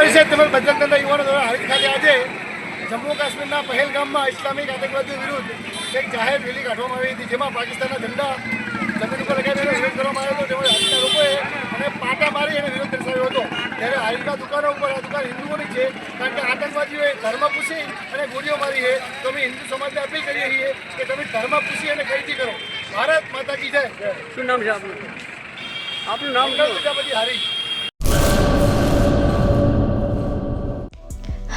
પરિષદ તેમજ બજરંગ યુવાનો દ્વારા હારીજ ખાતે આજે જમ્મુ કાશ્મીરના પહેલગામમાં ઇસ્લામિક આતંકવાદીઓ વિરુદ્ધ એક જાહેર રેલી કાઢવામાં આવી હતી જેમાં પાકિસ્તાનના ઝંડા જમીન ઉપર લગાવીને વિરોધ કરવામાં આવ્યો હતો. તેમજ આજના લોકોએ અને પાટા મારી અને વિરોધ દર્શાવ્યો હતો. ત્યારે હારીજના દુકાનો ઉપર આ દુકાન હિન્દુઓની છે કારણ કે આતંકવાદીઓએ ધર્મ પૂછી અને ગોળીઓ મારી છે. તો અમે હિન્દુ સમાજને અપીલ કરીએ છીએ કે તમે ધર્મ પૂછી અને ખરીદી કરો. ભારત માતા કી જય. શું નામ છે આપનું? આપનું નામ પ્રજાપતિ હારીજ